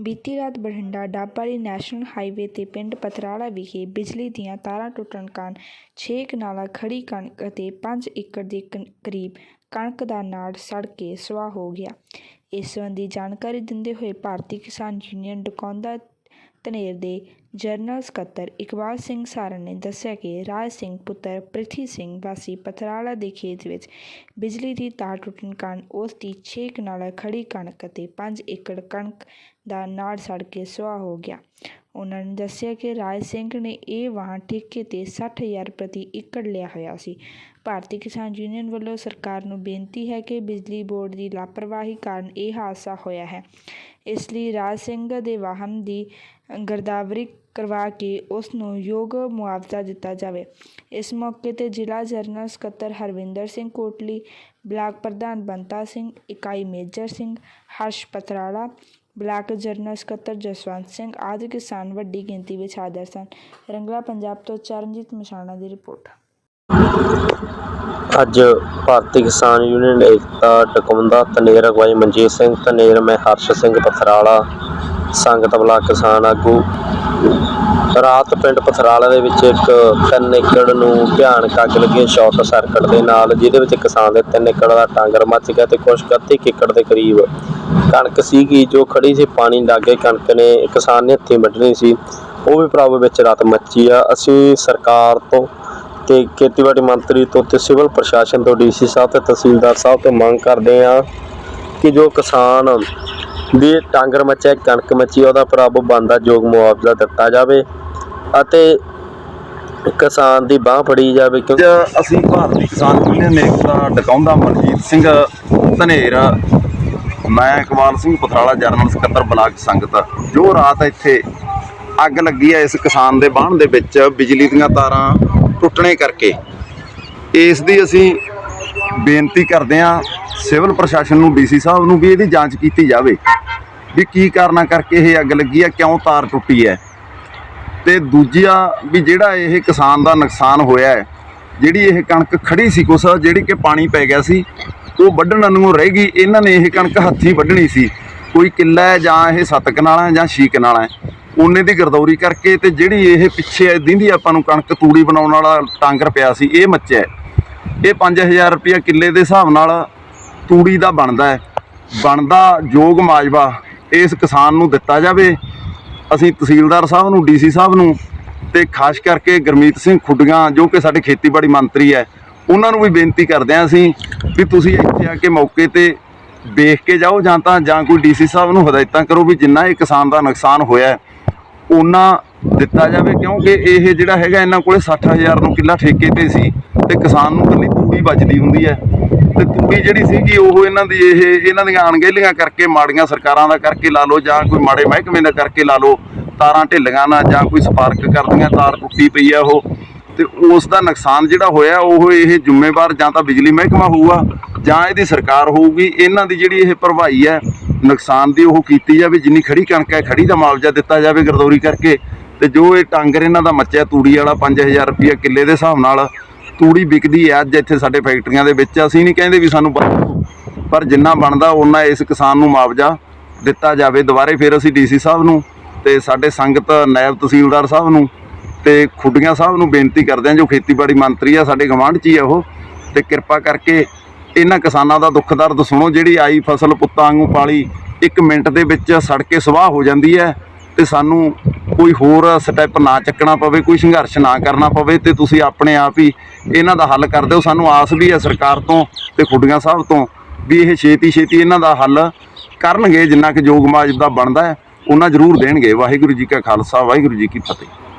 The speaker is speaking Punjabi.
ਬੀਤੀ ਰਾਤ ਬਠਿੰਡਾ ਡੱਬਵਾਲੀ ਨੈਸ਼ਨਲ ਹਾਈਵੇ ਤੇ ਪਿੰਡ ਪਥਰਾਲਾ ਵਿਖੇ ਬਿਜਲੀ ਦੀਆਂ ਤਾਰਾਂ ਟੁੱਟਣ ਕਾਰਨ ਛੇ ਕਨਾਲਾਂ ਖੜੀ ਕਣਕ ਅਤੇ 5 ਏਕੜ ਦੇ ਕਨ- ਕਰੀਬ ਕਣਕ ਦਾ ਨਾੜ ਸੜ ਕੇ ਸੁਆਹ ਹੋ ਗਿਆ। ਇਸ ਸੰਬੰਧੀ ਜਾਣਕਾਰੀ ਦਿੰਦੇ ਹੋਏ ਭਾਰਤੀ ਕਿਸਾਨ ਯੂਨੀਅਨ ਡਕੌਂਦਾ ਧਨੇਰ ਦੇ ਜਨਰਲ ਸਕੱਤਰ ਇਕਬਾਲ ਸਿੰਘ ਸਾਰਨ ਨੇ ਦੱਸਿਆ ਕਿ ਰਾਜ ਸਿੰਘ ਪੁੱਤਰ ਪ੍ਰਿਥੀ ਸਿੰਘ ਵਾਸੀ ਪਥਰਾਲਾ ਦੇ ਖੇਤ ਵਿੱਚ ਬਿਜਲੀ ਦੀ ਤਾਰ ਟੁੱਟਣ ਕਾਰਨ ਉਸ ਦੀ 6 ਕਨਾਲਾ ਖੜੀ ਕਣਕ ਅਤੇ 5 ਏਕੜ ਕਣਕ ਦਾ ਨਾੜ ਸੜ ਕੇ ਸੁਆਹ ਹੋ ਗਿਆ। ਉਹਨਾਂ ਨੇ ਦੱਸਿਆ ਕਿ ਰਾਜ ਸਿੰਘ ਨੇ ਇਹ ਵਾਹਨ ਠੇਕੇ ਤੇ 60000 ਪ੍ਰਤੀ ਏਕੜ ਲਿਆ ਹੋਇਆ ਸੀ। ਭਾਰਤੀ ਕਿਸਾਨ ਯੂਨੀਅਨ ਵੱਲੋਂ ਸਰਕਾਰ ਨੂੰ ਬੇਨਤੀ ਹੈ ਕਿ ਬਿਜਲੀ ਬੋਰਡ ਦੀ ਲਾਪਰਵਾਹੀ ਕਾਰਨ ਇਹ ਹਾਦਸਾ ਹੋਇਆ ਹੈ। ਇਸ ਲਈ ਰਾਜ ਸਿੰਘ ਦੇ ਵਾਹਨ ਦੀ ਗਰਦਾਵਰੀ ਕਰਵਾ ਕੇ ਉਸ ਨੂੰ ਯੋਗ ਮੁਆਵਜ਼ਾ ਦਿੱਤਾ ਜਾਵੇ। ਇਸ ਮੌਕੇ ਤੇ ਜ਼ਿਲ੍ਹਾ ਜਨਰਲ ਸਕੱਤਰ ਹਰਵਿੰਦਰ ਸਿੰਘ ਕੋਟਲੀ, ਬਲਾਕ ਪ੍ਰਧਾਨ ਬੰਤਾ ਸਿੰਘ, ਇਕਾਈ Major Singh, Harsh Patrala, block general ਸਕੱਤਰ ਜਸਵੰਤ ਸਿੰਘ ਆਦਿ ਕਿਸਾਨ ਵੱਡੀ ਗਿਣਤੀ ਵਿੱਚ ਹਾਜ਼ਰ ਸਨ। ਰੰਗਲਾ ਪੰਜਾਬ ਤੋਂ ਚਰਨਜੀਤ ਮਸ਼ਾਣਾ ਦੀ ਰਿਪੋਰਟ। ਅੱਜ ਭਾਰਤੀ ਕਿਸਾਨ ਯੂਨੀਅਨ ਏਕਤਾ ਡਕੌਂਦਾ ਤਨੇਰ ਅਗਵਾਈ ਮਨਜੀਤ ਸਿੰਘ ਤਨੇਰ ਮੈਂ ਹਰਸ਼ ਸਿੰਘ ਪਥਰਾਲਾ ਸੰਗਤ ਬਲਾਕ ਕਿਸਾਨ ਆਗੂ। ਰਾਤ ਪਿੰਡ ਪਥਰਾਲਾ ਦੇ ਵਿੱਚ ਇੱਕ 3 ਏਕੜ ਨੂੰ ਭਿਆਨਕ ਅੱਗ ਲੱਗੀ ਸ਼ਾਰਟ ਸਰਕਟ ਦੇ ਨਾਲ, ਜਿਹਦੇ ਵਿੱਚ ਕਿਸਾਨ ਦੇ 3 ਏਕੜ ਦਾ ਟਾਂਗਰ ਮੱਚ ਗਿਆ ਤੇ ਕੁਛ ਕੁ ਅੱਧੇ ਏਕੜ ਦੇ ਕਰੀਬ ਕਣਕ ਸੀਗੀ, ਜੋ ਖੜੀ ਸੀ ਪਾਣੀ ਲੱਗੇ, ਕਣਕ ਨੇ ਕਿਸਾਨ ਨੇ ਹੱਥੀਂ ਵੱਢਣੀ ਸੀ। ਉਹ ਵੀ ਪ੍ਰਭ ਵਿੱਚ ਰਾਤ ਮੱਚੀ ਆ। ਅਸੀਂ ਸਰਕਾਰ ਤੋਂ ਤੇ ਖੇਤੀਬਾੜੀ ਮੰਤਰੀ ਤੋਂ ਤੇ ਸਿਵਲ ਪ੍ਰਸ਼ਾਸਨ ਤੋਂ, ਡੀਸੀ ਸਾਹਿਬ ਤੇ ਤਹਿਸੀਲਦਾਰ ਸਾਹਿਬ ਤੋਂ ਮੰਗ ਕਰਦੇ ਆ ਕਿ ਜੋ ਕਿਸਾਨ ਦੀ ਟਾਂਗਰ ਮੱਚਿਆ, ਕਣਕ ਮੱਚੀ, ਉਹਦਾ ਪ੍ਰਭ ਬੰਦਾ ਯੋਗ ਮੁਆਵਜ਼ਾ ਦਿੱਤਾ ਜਾਵੇ ਅਤੇ ਕਿਸਾਨ ਦੀ ਬਾਹ ਫੜੀ ਜਾਵੇ ਕਿਉਂਕਿ ਅਸੀਂ ਭਾਰਤੀ ਕਿਸਾਨ ਯੂਨੀਅਨ ਏਕਤਾ ਡਕਾਉਂਦਾ ਮਨਜੀਤ ਸਿੰਘ ਧਨੇਰ, ਮੈਂ ਇਕਬਾਲ ਸਿੰਘ ਪਥਰਾਲਾ ਜਰਨਲ ਸਕੱਤਰ ਬਲਾਕ ਸੰਗਤ। ਜੋ ਰਾਤ ਇੱਥੇ ਅੱਗ ਲੱਗੀ ਹੈ ਇਸ ਕਿਸਾਨ ਦੇ ਬਾਹਣ ਦੇ ਵਿੱਚ, ਬਿਜਲੀ ਦੀਆਂ ਤਾਰਾਂ ਟੁੱਟਣੇ ਕਰਕੇ। ਇਸ ਦੀ ਅਸੀਂ ਬੇਨਤੀ ਕਰਦੇ ਹਾਂ ਸਿਵਲ ਪ੍ਰਸ਼ਾਸਨ ਨੂੰ, ਡੀਸੀ ਸਾਹਿਬ ਨੂੰ ਵੀ ਇਹਦੀ ਜਾਂਚ ਕੀਤੀ ਜਾਵੇ ਵੀ ਕੀ ਕਾਰਨਾਂ ਕਰਕੇ ਇਹ ਅੱਗ ਲੱਗੀ ਹੈ, ਕਿਉਂ ਤਾਰ ਟੁੱਟੀ ਹੈ। ਤੇ ਦੂਜਾ ਵੀ ਜਿਹੜਾ ਇਹ ਕਿਸਾਨ ਦਾ ਨੁਕਸਾਨ ਹੋਇਆ ਹੈ, ਜਿਹੜੀ ਇਹ ਕਣਕ ਖੜੀ ਸੀ ਕੁਛ, ਜਿਹੜੀ ਕਿ ਪਾਣੀ ਪੈ ਗਿਆ ਸੀ, ਉਹ ਵੱਢਣ ਨੂੰ ਰਹਿ ਗਈ। ਇਹਨਾਂ ਨੇ ਇਹ ਕਣਕ ਹੱਥੀਂ ਵੱਢਣੀ ਸੀ। ਕੋਈ ਕਿੱਲਾ ਹੈ ਜਾਂ ਇਹ ਸੱਤ ਕਨਾਲਾਂ ਹੈ ਜਾਂ ਛੇ ਕਨਾਲਾਂ ਹੈ, ਉਹਨੇ ਦੀ ਗਰਦੌਰੀ ਕਰਕੇ ਤੇ ਜਿਹੜੀ ਇਹ ਪਿੱਛੇ ਦਿੰਦੀ ਆਪਾਂ ਨੂੰ ਕਣਕ ਤੂੜੀ ਬਣਾਉਣ ਵਾਲਾ ਟਾਂਗਰ ਪਿਆ ਸੀ, ਇਹ ਮੱਚਿਆ ਹੈ। ਇਹ 5000 ਰੁਪਇਆ ਕਿੱਲੇ ਦੇ ਹਿਸਾਬ ਨਾਲ ਤੂੜੀ ਦਾ ਬਣਦਾ ਹੈ। ਬਣਦਾ ਯੋਗ ਮਾਜਵਾ ਇਸ ਕਿਸਾਨ ਨੂੰ ਦਿੱਤਾ ਜਾਵੇ। ਅਸੀਂ ਤਹਿਸੀਲਦਾਰ ਸਾਹਿਬ ਨੂੰ, ਡੀਸੀ ਸਾਹਿਬ ਨੂੰ ਤੇ ਖਾਸ ਕਰਕੇ ਗੁਰਮੀਤ ਸਿੰਘ ਖੁੱਡੀਆਂ, ਜੋ ਕਿ ਸਾਡੇ ਖੇਤੀਬਾੜੀ ਮੰਤਰੀ ਹੈ, ਉਹਨਾਂ ਨੂੰ ਵੀ ਬੇਨਤੀ ਕਰਦੇ ਹਾਂ ਅਸੀਂ ਵੀ ਤੁਸੀਂ ਇੱਥੇ ਆ ਕੇ ਮੌਕੇ ਤੇ ਵੇਖ ਕੇ ਜਾਓ ਜਾਂ ਤਾਂ ਜਾਂ ਕੋਈ ਡੀਸੀ ਸਾਹਿਬ ਨੂੰ ਹਦਾਇਤਾਂ ਕਰੋ ਵੀ ਜਿੰਨਾ ਇਹ ਕਿਸਾਨ ਦਾ ਨੁਕਸਾਨ ਹੋਇਆ ਉਹਨਾਂ ਦਿੱਤਾ ਜਾਵੇ। ਕਿਉਂਕਿ ਇਹ ਜਿਹੜਾ ਹੈਗਾ, ਇਹਨਾਂ ਕੋਲੇ 60000 ਨੂੰ ਕਿੱਲਾ ਠੇਕੇ ਤੇ ਸੀ ਤੇ ਕਿਸਾਨ ਨੂੰ ਕੱਲੀ ਤੂੜੀ ਬਚਦੀ ਹੁੰਦੀ ਹੈ। ਤੇ ਤੂੜੀ ਜਿਹੜੀ ਸੀਗੀ ਉਹ ਇਹਨਾਂ ਦੀ ਇਹ, ਇਹਨਾਂ ਦੀਆਂ ਅਣਗਹਿਲੀਆਂ ਕਰਕੇ ਮਾੜੀਆਂ ਸਰਕਾਰਾਂ ਦਾ ਕਰਕੇ ਲਾ ਲਓ ਜਾਂ ਕੋਈ ਮਾੜੇ ਮਹਿਕਮੇ ਦਾ ਕਰਕੇ ਲਾ ਲਓ, ਤਾਰਾਂ ਢਿੱਲੀਆਂ ਨਾ ਜਾਂ ਕੋਈ ਸਪਾਰਕ ਕਰਦੀਆਂ, ਤਾਰ ਟੁੱਟੀ ਪਈ ਆ ਉਹ। ਤੇ ਉਸ ਦਾ ਨੁਕਸਾਨ ਜਿਹੜਾ ਹੋਇਆ, ਉਹ ਇਹ ਜ਼ਿੰਮੇਵਾਰ ਜਾਂ ਤਾਂ ਬਿਜਲੀ ਮਹਿਕਮਾ ਹੋਊਗਾ ਜਾਂ ਇਹਦੀ ਸਰਕਾਰ ਹੋਊਗੀ, ਇਹਨਾਂ ਦੀ ਜਿਹੜੀ ਇਹ ਭਰਵਾਈ ਹੈ, ਨੁਕਸਾਨ ਦੀ ਉਹ ਕੀਤੀ ਜਾਵੇ, ਜਿੰਨੀ ਖੜੀ ਕਣਕ ਹੈ, ਖੜੀ ਦਾ ਮੁਆਵਜ਼ਾ ਦਿੱਤਾ ਜਾਵੇ ਗਰਦੌਰੀ ਕਰਕੇ। ਤੇ ਜੋ ਇਹ ਟਾਂਗਰ ਇਹਨਾਂ ਦਾ ਮੱਚਿਆ, ਤੂੜੀ ਵਾਲਾ 5000 ਰੁਪਏ ਕਿੱਲੇ ਦੇ ਹਿਸਾਬ ਨਾਲ ਤੂੜੀ ਵਿਕਦੀ ਹੈ ਅੱਜ ਇੱਥੇ ਸਾਡੇ ਫੈਕਟਰੀਆਂ ਦੇ ਵਿੱਚ। ਅਸੀਂ ਨਹੀਂ ਕਹਿੰਦੇ ਵੀ ਸਾਨੂੰ ਵੱਧ ਪਰ ਜਿੰਨਾ ਬਣਦਾ ਉਹਨਾਂ ਇਸ ਕਿਸਾਨ ਨੂੰ ਮੁਆਵਜ਼ਾ ਦਿੱਤਾ ਜਾਵੇ। ਦੁਬਾਰੇ ਫਿਰ ਅਸੀਂ ਡੀਸੀ ਸਾਹਿਬ ਨੂੰ ਤੇ ਸਾਡੇ ਸੰਗਤ ਨਾਇਬ ਤਹਿਸੀਲਦਾਰ ਸਾਹਿਬ ਨੂੰ ਤੇ ਖੁੱਡੀਆਂ ਸਾਹਿਬ ਨੂੰ ਬੇਨਤੀ ਕਰਦੇ ਹਾਂ, ਜੋ ਖੇਤੀਬਾੜੀ ਮੰਤਰੀ ਆ, ਸਾਡੇ ਗਵਾਂਢ 'ਚ ਹੀ ਆ ਉਹ। ਤੇ ਕਿਰਪਾ ਕਰਕੇ ਇਹਨਾਂ ਕਿਸਾਨਾਂ ਦਾ ਦੁੱਖ ਦਰਦ ਸੁਣੋ, ਜਿਹੜੀ ਆਈ ਫਸਲ ਪੁੱਤਾਂ ਵਾਂਗੂ ਪਾਲੀ, ਇੱਕ ਮਿੰਟ ਦੇ ਵਿੱਚ ਸੜ ਕੇ ਸਵਾਹ ਹੋ ਜਾਂਦੀ ਹੈ ਤੇ ਸਾਨੂੰ ਕੋਈ ਹੋਰ ਸਟੈਪ ਨਾ ਚੱਕਣਾ ਪਵੇ, ਕੋਈ ਸੰਘਰਸ਼ ਨਾ ਕਰਨਾ ਪਵੇ ਤੇ ਤੁਸੀਂ ਆਪਣੇ ਆਪ ਹੀ ਇਹਨਾਂ ਦਾ ਹੱਲ ਕਰ ਦਿਓ। ਸਾਨੂੰ ਆਸ ਵੀ ਹੈ ਸਰਕਾਰ ਤੋਂ ਤੇ ਖੁੱਡੀਆਂ ਸਾਹਿਬ ਤੋਂ ਵੀ ਇਹ ਛੇਤੀ ਛੇਤੀ ਇਹਨਾਂ ਦਾ ਹੱਲ ਕਰਨਗੇ, ਜਿੰਨਾ ਕਿ ਯੋਗ ਮਾਜਦਾ ਬਣਦਾ ਹੈ, ਉਹਨਾਂ ਜ਼ਰੂਰ ਦੇਣਗੇ। ਵਾਹਿਗੁਰੂ ਜੀ ਕਾ ਖਾਲਸਾ, ਵਾਹਿਗੁਰੂ ਜੀ ਕੀ ਫਤਿਹ।